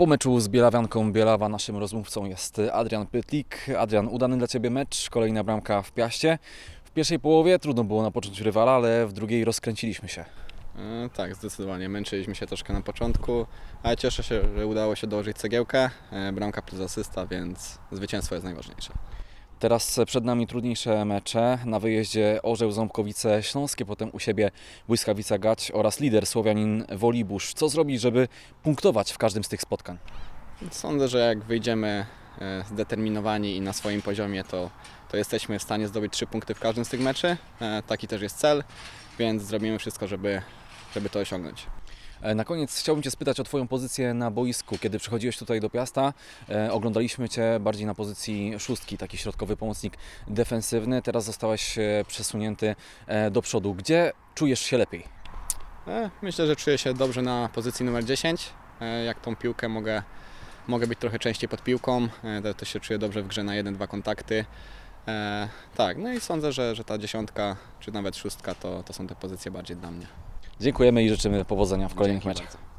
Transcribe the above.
Po meczu z Bielawianką Bielawa naszym rozmówcą jest Adrian Pytlik. Adrian, udany dla Ciebie mecz, kolejna bramka w Piaście. W pierwszej połowie trudno było napocząć rywala, ale w drugiej rozkręciliśmy się. E, Tak, zdecydowanie. Męczyliśmy się troszkę na początku, ale cieszę się, że udało się dołożyć cegiełkę. E, Bramka plus asysta, więc zwycięstwo jest najważniejsze. Teraz przed nami trudniejsze mecze. Na wyjeździe Orzeł Ząbkowice Śląskie, potem u siebie Błyskawica Gać oraz lider Słowianin Wolibusz. Co zrobić, żeby punktować w każdym z tych spotkań? Sądzę, że jak wyjdziemy e, zdeterminowani i na swoim poziomie, to, to jesteśmy w stanie zdobyć trzy punkty w każdym z tych meczy. E, Taki też jest cel, więc zrobimy wszystko, żeby, żeby to osiągnąć. E, Na koniec chciałbym Cię spytać o Twoją pozycję na boisku. Kiedy przychodziłeś tutaj do Piasta, e, oglądaliśmy Cię bardziej na pozycji szóstki, taki środkowy pomocnik defensywny. Teraz zostałeś e, przesunięty do przodu. Gdzie czujesz się lepiej? Myślę, że czuję się dobrze na pozycji numer 10. E, Jak tą piłkę mogę, mogę być trochę częściej pod piłką, to- to się czuję dobrze w grze na 1-2 kontakty. E, Tak, no i sądzę, że, że ta dziesiątka, czy nawet szóstka, to, to są te pozycje bardziej dla mnie. Dziękujemy i życzymy powodzenia w kolejnych Dzięki meczach. bardzo.